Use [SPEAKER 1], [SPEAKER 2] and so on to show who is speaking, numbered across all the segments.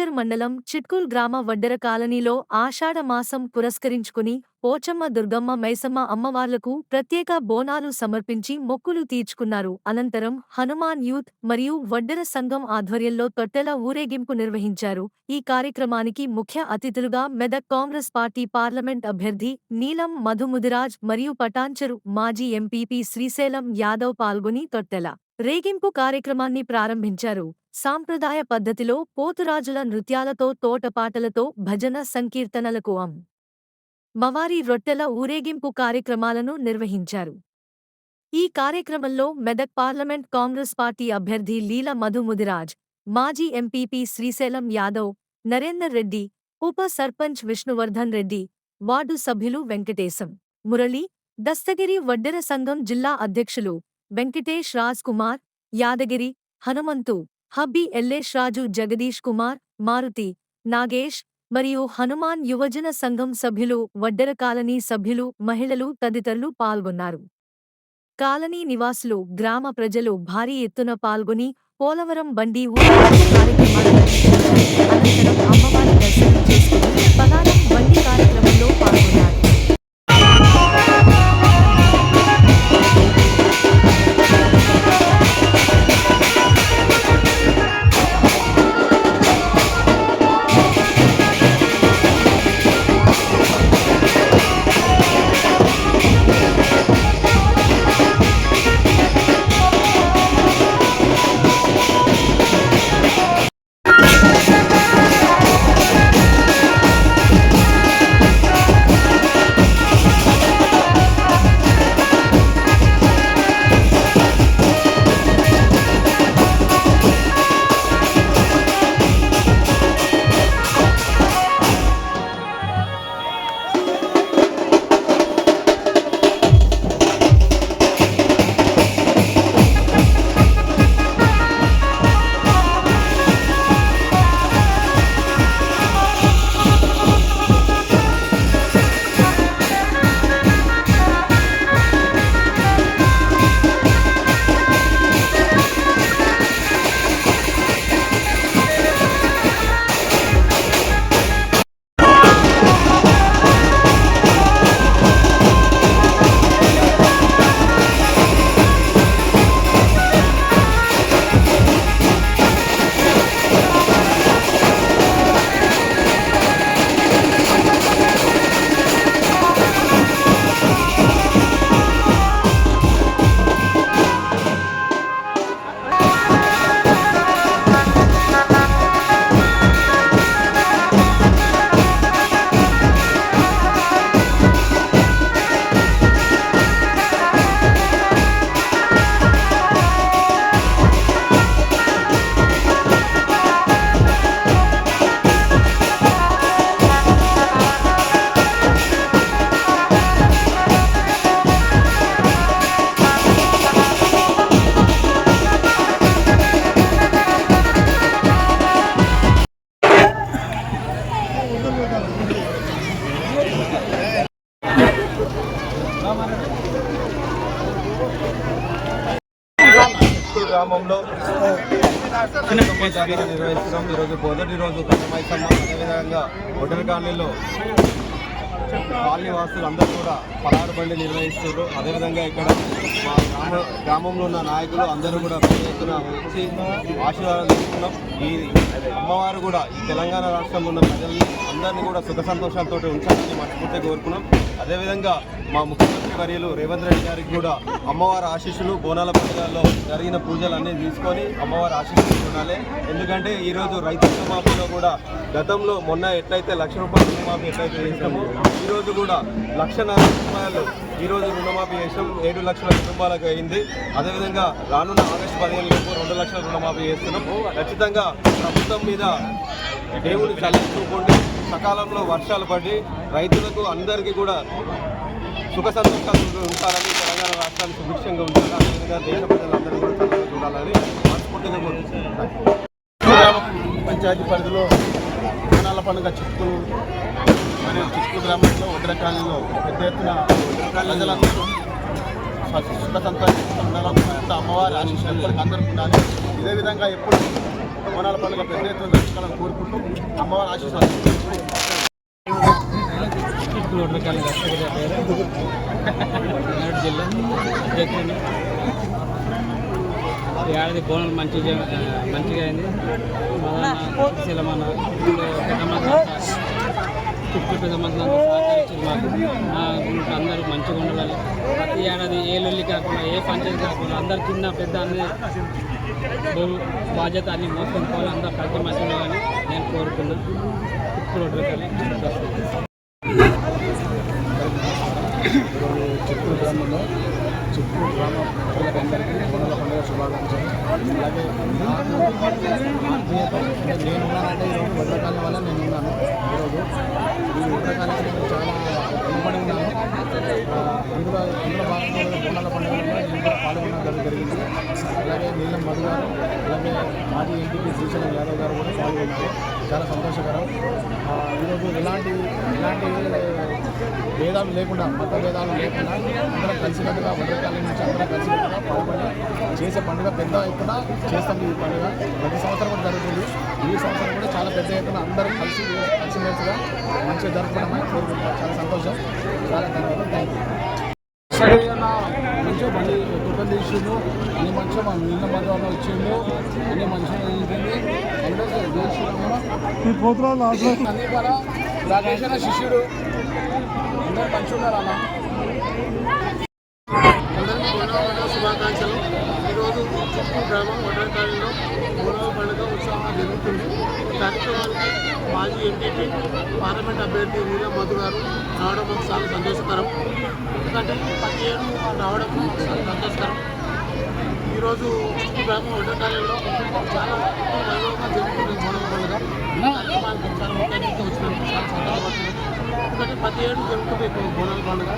[SPEAKER 1] పటాన్చెరు మండలం చిట్కూల్ గ్రామ వడ్డెర కాలనీలో ఆషాఢ మాసం పురస్కరించుకుని పోచమ్మ దుర్గమ్మ మైసమ్మ అమ్మవార్లకు ప్రత్యేక బోనాలు సమర్పించి మొక్కులు తీర్చుకున్నారు. అనంతరం హనుమాన్ యూత్ మరియు వడ్డెర సంఘం ఆధ్వర్యంలో తొట్టెల ఊరేగింపు నిర్వహించారు. ఈ కార్యక్రమానికి ముఖ్య అతిథులుగా మెదక్ కాంగ్రెస్ పార్టీ పార్లమెంట్ అభ్యర్థి నీలం మధుముదిరాజ్ మరియు పటాంచరు మాజీ ఎంపీపీ శ్రీశైలం యాదవ్ పాల్గొని తొట్టెల రేగింపు కార్యక్రమాన్ని ప్రారంభించారు. సాంప్రదాయ పద్ధతిలో పోతురాజుల నృత్యాలతో తోటపాటలతో భజన సంకీర్తనలకు అం. మవారి రొట్టెల ఊరేగింపు కార్యక్రమాలను నిర్వహించారు. ఈ కార్యక్రమంలో మెదక్ పార్లమెంట్ కాంగ్రెస్ పార్టీ అభ్యర్థి లీల మధుముదిరాజ్ మాజీ ఎంపీపీ శ్రీశైలం యాదవ్ నరేందర్ రెడ్డి ఉప సర్పంచ్ విష్ణువర్ధన్ రెడ్డి వార్డు సభ్యులు వెంకటేశం మురళి దస్తగిరి వడ్డెర సంఘం జిల్లా అధ్యక్షులు వెంకటేష్ రాజ్ కుమార్ యాదగిరి హనుమంతు హబ్బీ ఎల్లేష్ రాజు జగదీష్ కుమార్ మారుతి నాగేష్ మరియు హనుమాన్ యువజన సంఘం సభ్యులు వడ్డెర కాలనీ సభ్యులు మహిళలు తదితరులు పాల్గొన్నారు. కాలనీ నివాసులు గ్రామ ప్రజలు భారీ ఎత్తున పాల్గొని పోలవరం బండి ఊరేగింపు కార్యక్రమాలు అనంతరం అమ్మవారి
[SPEAKER 2] గ్రామంలో తొమ్మిది నిర్వహిస్తున్నాం ఈరోజు మొదటి రోజు కన్నమైసమ్మ. అదేవిధంగా హోటల్ కాలనీలో కాలనీ వాసులు అందరూ కూడా పలారు బండి నిర్వహిస్తున్నారు. అదేవిధంగా ఇక్కడ మా గ్రామ గ్రామంలో ఉన్న నాయకులు అందరూ కూడా ఎత్తున వచ్చి ఆశీర్వాదాలు తీసుకున్నాం. ఈ అమ్మవారు కూడా ఈ తెలంగాణ రాష్ట్రంలో ఉన్న ప్రజల్ని అందరినీ కూడా సుఖ సంతోషాలతో ఉంచాలని మనస్ఫూర్తిగా కోరుకున్నాం. అదేవిధంగా మా ముఖ్యమంత్రి వర్యులు రేవంత్ రెడ్డి గారికి కూడా అమ్మవారి ఆశీస్సులు బోనాల పండుగల్లో జరిగిన పూజలు అన్నీ తీసుకొని అమ్మవారి ఆశీస్సులు ఉండాలి. ఎందుకంటే ఈరోజు రైతు రుణమాఫీలో కూడా గతంలో మొన్న ఎట్లయితే లక్ష రూపాయల రుణమాఫీ ఎట్లయితే చేసామో ఈరోజు కూడా లక్షన్నర రూపాయలు ఈరోజు రుణమాఫీ చేసాం ఏడు లక్షల కుటుంబాలకు అయింది. అదేవిధంగా రానున్న ఆగస్టు పదిహేను లోపు రెండు లక్షల రుణమాఫీ చేస్తున్నాం. ఖచ్చితంగా ప్రభుత్వం మీద దేవుడు చల్లించుకోండి సకాలంలో వర్షాలు పడి రైతులకు అందరికీ కూడా సుఖ సంతోషాలు ఉంటారని తెలంగాణ రాష్ట్రానికి సుభిక్షంగా ఉంటారు అదేవిధంగా దేశ ప్రజలందరూ కూడా చల్లగా చూడాలని మనస్ఫూర్తిగా కోరుకుంటున్నాను.
[SPEAKER 3] పంచాయతీ పరిధిలో బోనాల పండుగ చిక్కులు మరియు చిక్కు గ్రామంలో ఉగ్ర కాలనీలో పెద్ద ఎత్తున ప్రజలందరూ సుఖ సంతోషంగా ఉండాలని అమ్మవారి ఆశీస్సులు ఎప్పటికీ అందరికీ ఉండాలి. ఇదే విధంగా ఎప్పుడు బోనాల పండుగ పెద్ద ఎత్తున జరుపుకోవాలని కోరుకుంటూ అమ్మవారి ఆశీస్సులు
[SPEAKER 4] ఏడాది బోనాలు మంచిగా మంచిగా అయింది. మదన శిలమన పెద్ద మంది చుట్టూ పెద్ద మంది సహకరించారు మాకు. మా గుంపు అందరూ మంచిగా ఉండాలి ప్రతి ఏడాది ఏ లొల్లి కాకుండా ఏ పంచాయతీ కాకుండా అందరు చిన్న పెద్ద అన్ని బరువు బాధ్యత అన్ని మోసుకొని పోవాలి. అందరూ కలిసి మంచిగా ఉండాలని నేను కోరుకున్నాను ఇప్పుడు రోడ్లకాలి
[SPEAKER 3] చిత్తూరు గ్రామంలో చిత్తూరు గ్రామ ప్రజలందరికీ అలాగే నేను ఉన్నానంటే ఈరోజు భద్రకాలం వల్ల నేను ఉన్నాను ఈరోజు ఈ భద్రకాలానికి నేను చాలా ఇబ్బంది ఉన్నాను ఆ, అందులో భాగంగా బోనాల పండుగలో నేను కూడా పాల్గొనడం జరిగింది అలాగే నీలం మధు గారు అలాగే మాజీ ఎంపీ శ్రీశైలం యాదవ్ గారు కూడా పాల్గొన్నారు చాలా సంతోషకరం ఈరోజు ఎలాంటి ఎలాంటి భేదాలు లేకుండా మత భేదాలు లేకుండా అందరం కలిసికట్టుగా భద్రకాలం నుంచి అందరం కలిసికట్టుగా పాల్గొని చేసే పండుగ పెద్ద ఎత్తున చేస్తాం ఈ పండుగ. ప్రతి సంవత్సరం కూడా జరుగుతుంది. ఈ సంవత్సరం కూడా చాలా పెద్ద ఎత్తున అందరం కలిసి కలిసిమెలిసిగా మంచిగా జరుపుకోవడం కోరుకుంటున్నాం చాలా సంతోషం. చాలా ధన్యవాదాలు. థ్యాంక్ యూ మంచిగా మళ్ళీ కుటుంబం తీసిండు అన్ని మంచిగా మా నిన్న మధ్యలో వచ్చిండు. అన్ని మంచిగా జరిగింది అందరికీ దేశంలో అన్ని కూడా శిష్యుడు. అందరూ మంచిగా ఉన్నారు అందరికీ బోనాల పండుగ శుభాకాంక్షలు. ఈరోజు చిత్తూరు గ్రామం వడ్రకాలంలో గౌరవ పండుగ ఉత్సవంగా జరుగుతుంది. కార్యక్రమానికి మాజీ ఎంపీపీ పార్లమెంట్ అభ్యర్థి వీర మధు గారు రావడం మాకు చాలా సంతోషకరం. ఎందుకంటే ప్రతి ఏడు రావడం మాకు చాలా సంతోషకరం. ఈరోజు చిత్తూరు గ్రామం వడ్రకాలంలో చాలా వైభవంగా జరుగుతుంది గౌరవ పండుగ. కార్యక్రమానికి చాలా ముఖ్యంగా అతిథిగా వచ్చినందుకు చాలా సంతోషపడుతున్నాను ప్రతి ఏడు జరుగుతుంది ఈ బోనాల పండుగ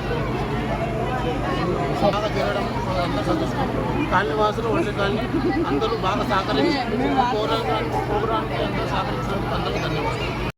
[SPEAKER 3] బాగా తిరగడం అందరూ సంతోషం కాలనీ వాసులు ఒంటి కాలనీ అందరూ బాగా సహకరించి ప్రోగ్రామ్ ప్రోగ్రామ్కి అందరూ సహకరించినందుకు అందరూ ధన్యవాదాలు.